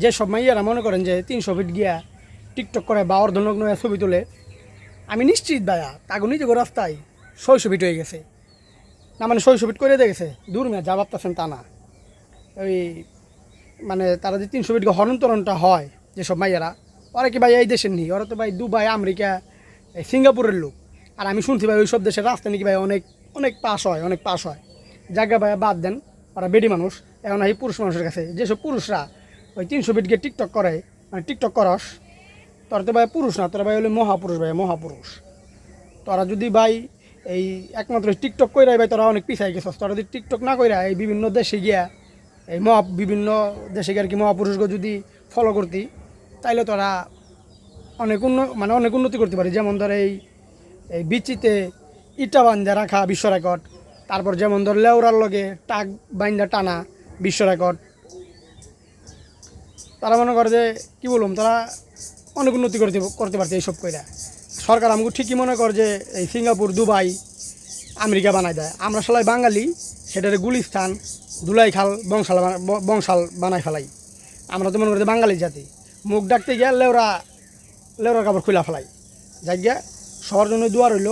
যে সব মাইয়ারা মনে করেন যে তিনশো ফিট গিয়া টিকটক করে বা অর্ধনগ্ন ছবি তোলে, আমি নিশ্চিত ভাইয়া তাকে নিজে রাস্তায় ছয়শো ফিট হয়ে গেছে। না মানে ছয়শো ফিট করে দিয়ে গেছে দূর মেয়ে যা ভাবতেছেন তা না। ওই মানে তারা যে তিনশো ফিট হরন্তরণটা হয় যেসব মাইয়ারা, ওরা কি ভাই এই দেশের নেই? ওরা তো ভাই দুবাই, আমেরিকা, এই সিঙ্গাপুরের লোক। আর আমি শুনছি ভাই ওই সব দেশের রাস্তা নাকি ভাই অনেক অনেক পাস হয়, অনেক পাস হয়। জায়গা ভাই বাদ দেন, ওরা বেডি মানুষ। এখন এই পুরুষ মানুষের কাছে, যেসব পুরুষরা ওই তিনশো গিয়ে টিকটক করে মানে টিকটক করস। তোরা তো ভাই পুরুষ না, তোরা ভাই হলে মহাপুরুষ ভাই, মহাপুরুষ। তোরা যদি ভাই এই একমাত্র টিকটক কইরাই ভাই, তোরা অনেক পিছাই গেছস। তোরা যদি টিকটক না কইরা এই বিভিন্ন দেশে গিয়া, এই মহা, বিভিন্ন দেশে গিয়ে আর কি মহাপুরুষকে যদি ফলো করতি, তাইলে তোরা অনেক উন্ন মানে অনেক উন্নতি করতে পারি যেমন ধর এই এই বিচিতে ইটা বান্ধা রাখা বিশ্ব রেকর্ড তারপর যেমন ধর লেউরার লগে টাক বান্ধা টানা বিশ্ব রেকর্ড তারা মনে করে যে, কী বলুম তারা অনেক উন্নতি করতে করতে পারছে এইসব কইরা। সরকার আমাকে ঠিকই মনে কর যে, এই সিঙ্গাপুর, দুবাই, আমেরিকা বানায় দেয়। আমরা সবাই বাঙালি, সেটারে গুলিস্তান দুলাইখাল বংশাল বংশাল বানাই ফেলাই। আমরা তো মনে করি বাঙালি জাতি। মুখ ডাকতে গিয়ে লেওরা লেওরা কাপড় খুলা ফেলাই। যাই গিয়া সবার জন্য দুয়ার হইল